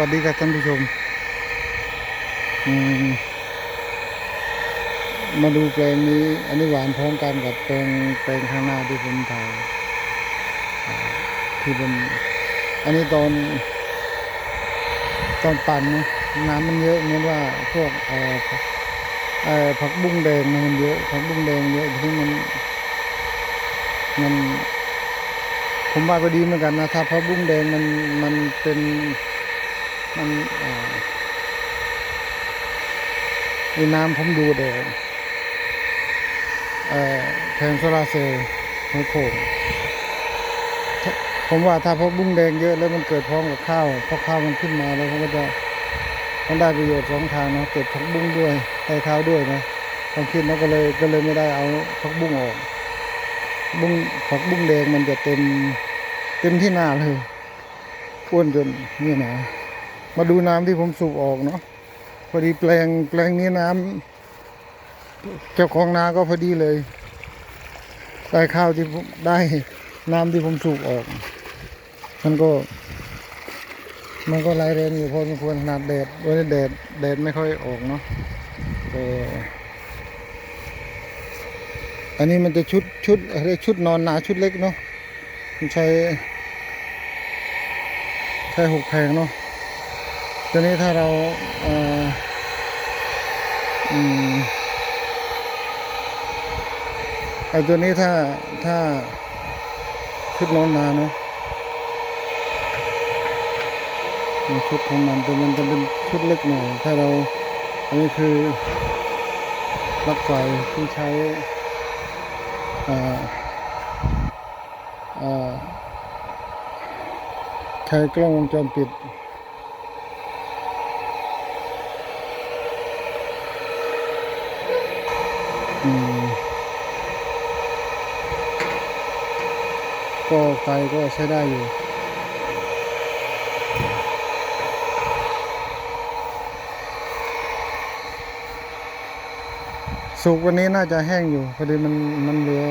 วัสดีครับท่านผู้ชม มาดูแปลงนี้ อันนี้หวานพร้อมกันกับแปลงแปลงข้างหน้าที่ผมถ่ายที่ผมอันนี้ตอนตอนปั่นนะน้ำมันเยอะเหมือนว่าพวกเอ่อเอ่อผักบุ้งแดงมันเยอะผักบุ้งแดงเยอะทีนี้มันมันผมว่าก็ดีเหมือนกันนะถ้าผักบุ้งแดงมันมันเป็น มันเอ่อในน้ำผมดูเดี๋ยวเอ่อแผงโซลาเซลล์หัวโขงผมว่าถ้าพวกบุ้งแดงเยอะแล้วมันเกิดพร้อมกับข้าวพอข้าวมันขึ้นมาแล้วผมก็จะมันได้ประโยชน์สองทางนะเก็บผักบุ้งด้วยได้ข้าวด้วยนะความคิดนั้นก็เลยก็เลยไม่ได้เอาผักบุ้งออกบุ้งผักบุ้งแดงมันจะเต็มเต็มที่หน้าเลยอ้วนจนนี่นะ มาดูน้ำที่ผมสูบออกเนาะพอดีแปลงแปลงนี้น้ำเจ้าของนาก็พอดีเลย ได้ข้าวที่ผมได้น้ำที่ผมสูบออก มันก็ มันก็ไหลแรงอยู่พอสมควรขนาดแดดวันนี้แดดแดดไม่ค่อยออกเนาะแต่อันนี้มันจะชุดชุดเรียกชุดนอนนาชุดเล็กเนาะมันใช้ใช้หกแผงเนาะ ทีนี้ถ้าเราเอ่ออืมไอตัวนี้ถ้าถ้าชุดนอนนาเนาะชุดของมันแต่มันจะเป็นชุดเล็กหน่อย ถ้าเรา อันนี้คือปลั๊กไฟที่ใช้อ่าอ่าใช้กล้องวงจรปิด ก็ไฟก็ใช้ได้อยู่สุกวันนี้น่าจะแห้งอยู่พอดีมันมันเหลือ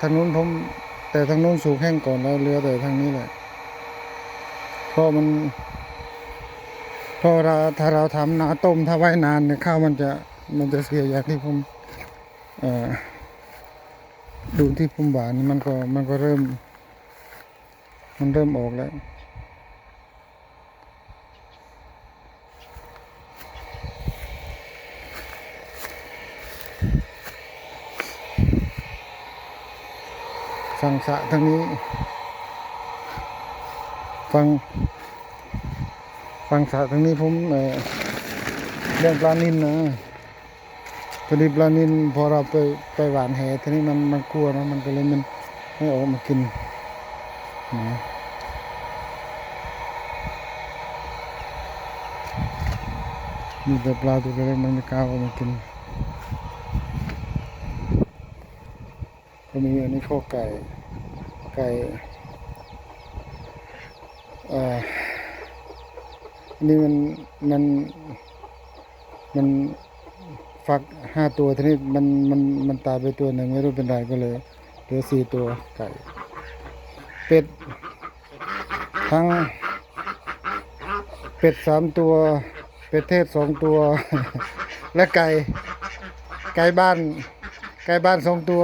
ทางนู้นผมแต่ทางนู้นสุกแห้งก่อนแล้วเหลือแต่ทางนี้แหละเพราะมันเพราะเราถ้าเราทำนาต้มถ้าไว้นานเนี่ยข้าวมันจะมันจะเสียอย่างที่ผมเอ่อ ดูที่พุ่มหวานนี่มันก็มันก็เริ่ม มันเริ่มออกแล้วฝั่งสะทางนี้ฝั่งฝั่งสะทางนี้ผมเอ่อเลี้ยงปลานินนะ พอดีปลานินพอเราไปไปหวานแหทีนี้มันมันกลัวนะมันก็เลยมันไม่ออกมากินนะมีแต่ปลาตัวเล็กมันไม่กล้าออกมากินก็มีอันนี้ข้อไก่ ไก่เอ่ออันนี้มันมันมัน ฟักห้าตัวทีนี้มันมันมันตายไปตัวหนึ่งไม่รู้เป็นไรก็เลยเหลือสี่ตัวไก่ เป็ด ทั้ง เป็ดสามตัว เป็ดเทศสองตัว และไก่ ไก่บ้าน ไก่บ้านสองตัว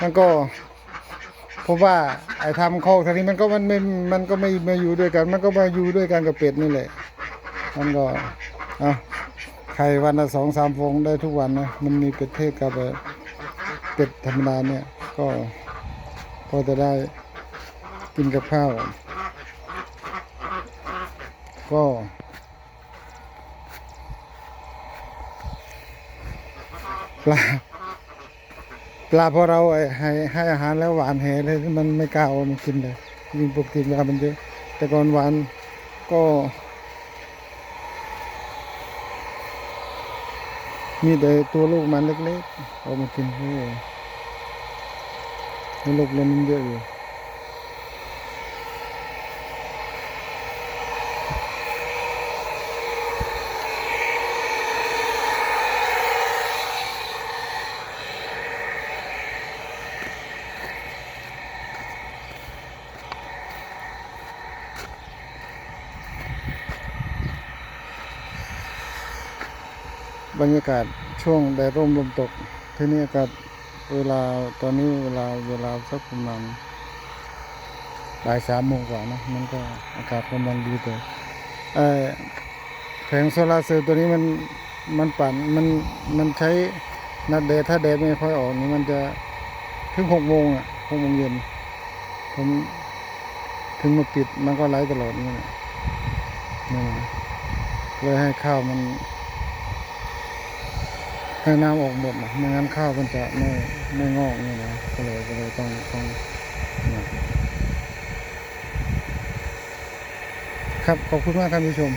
มันก็ผมว่าไอ้ทำคอกทางนี้มันก็มันไม่มันก็ไม่มาอยู่ด้วยกัน มันก็มาอยู่ด้วยกันกับเป็ดนี่แหละมันก็เอา ไข่วันละสองสามฟองได้ทุกวันนะมันมีเป็ดเทศกับแบบเป็ดธรรมดาเนี่ยก็พอจะได้กินกับข้าว ก็ ปลาปลาพอเราให้ให้อาหารแล้วหวานแหเลยมันไม่กล้าเอามากินเลยยิ่งปกติปลามันเยอะแต่ก่อนหวานก็ มีแต่ตัวลูกมันเล็กๆ เอามากินโอ้โหมันลูกมันเยอะอยู่ บรรยากาศช่วงแดดร่มลมตกที่นี่อากาศเวลาตอนนี้เวลาเวลาสักประมาณบ่ายสามโมงกว่านะมันก็อากาศกำลังดีเลยแผงโซลาเซลล์ตัวนี้มันมันปั่นมันมันใช้นัดแดดถ้าแดดไม่ค่อยออกนี่มันจะถึงหกโมงอะหกโมงเย็นผมถึงมาปิดมันก็ไลฟ์ตลอดนี่นี่นะเลยให้ข้าวมัน ให้น้ำออกหมดนะไม่งั้นข้าวมันจะไม่ไม่งอกนี่นะก็เลยก็เลยต้องต้องเนี่ยครับขอบคุณมากท่านผู้ชม